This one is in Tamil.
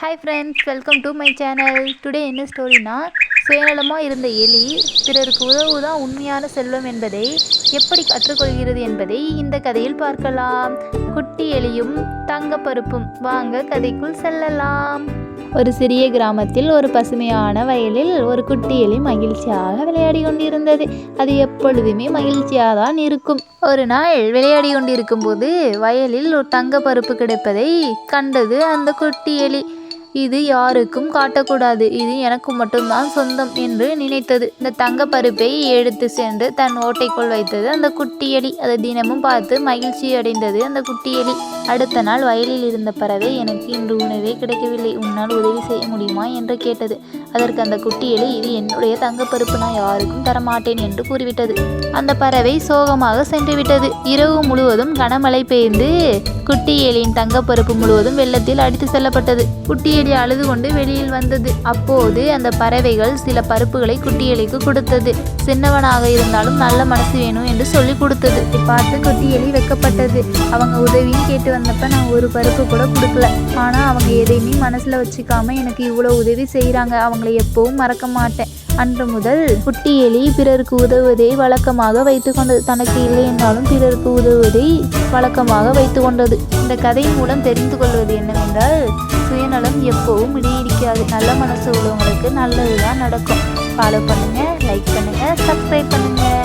Hi friends welcome to my channel today என்ன ஸ்டோரினா சுயநலமாக இருந்த எலி பிறருக்கு உதவுதான் உண்மையான செல்வம் என்பதை எப்படி கற்றுக்கொள்கிறது என்பதை இந்த கதையில் பார்க்கலாம். குட்டி எலியும் தங்கப்பருப்பும் வாங்க கதைக்குள் செல்லலாம். ஒரு சிறிய கிராமத்தில் ஒரு பசுமையான வயலில் ஒரு குட்டி எலி மகிழ்ச்சியாக விளையாடி கொண்டிருந்தது. அது எப்பொழுதுமே மகிழ்ச்சியாக தான் இருக்கும். ஒரு நாள் விளையாடி கொண்டிருக்கும் போது வயலில் ஒரு தங்க பருப்பு கிடைப்பதை கண்டது அந்த குட்டி எலி. இது யாருக்கும் காட்டக்கூடாது. இது எனக்கு மட்டும்தான் சொந்தம் என்று நினைத்தது. இந்த தங்க பருப்பை எடுத்து சென்று தன் ஓட்டைக்குள் வைத்தது. அந்த குட்டி எலி அதை தினமும் பார்த்து மகிழ்ச்சி அடைந்தது அந்த குட்டி எலி அடுத்த நாள் வயலில் இருந்த பறவை எனக்கு இன்று உணவே கிடைக்கவில்லை. உன்னால் உதவி செய்ய முடியுமா? என்று கேட்டது. அதற்கு அந்த குட்டியலி இது என்னுடைய தங்கப்பருப்பு நான் யாருக்கும் தரமாட்டேன் என்று கூறிவிட்டது. அந்த பறவை சோகமாக சென்றுவிட்டது. இரவு முழுவதும் கனமழை பெய்ந்து குட்டியலியின் தங்கப்பருப்பு முழுவதும் வெள்ளத்தில் அடித்து செல்லப்பட்டது. குட்டியலி அழுது கொண்டு வெளியில் வந்தது. அப்போது அந்த பறவைகள் சில பருப்புகளை குட்டியலிக்கு கொடுத்தது. சின்னவனாக இருந்தாலும் நல்ல மனசு வேணும் என்று சொல்லி கொடுத்தது. பார்த்து குட்டியலி வெக்கப்பட்டது. அவங்க உதவியும் கேட்டு வந்தப்ப நான் ஒரு பருப்பு கூட கொடுக்கல. ஆனால் அவங்க எதையுமே மனசில் வச்சுக்காம எனக்கு இவ்வளோ உதவி செய்கிறாங்க அவங்களை எப்பவும் மறக்க மாட்டேன். அன்று முதல் குட்டி எலி பிறருக்கு உதவுவதை வழக்கமாக வைத்து கொண்டது. தனக்கு இல்லை என்றாலும் பிறருக்கு உதவுவதை வழக்கமாக வைத்து கொண்டது. இந்த கதை மூலம் தெரிந்து கொள்வது என்னவென்றால் சுயநலம் எப்பவும் இடையிடிக்காது நல்ல மனசு உள்ளவங்களுக்கு நல்லதுதான் நடக்கும். ஃபாலோ பண்ணுங்கள் லைக் பண்ணுங்கள் சப்ஸ்கிரைப் பண்ணுங்கள்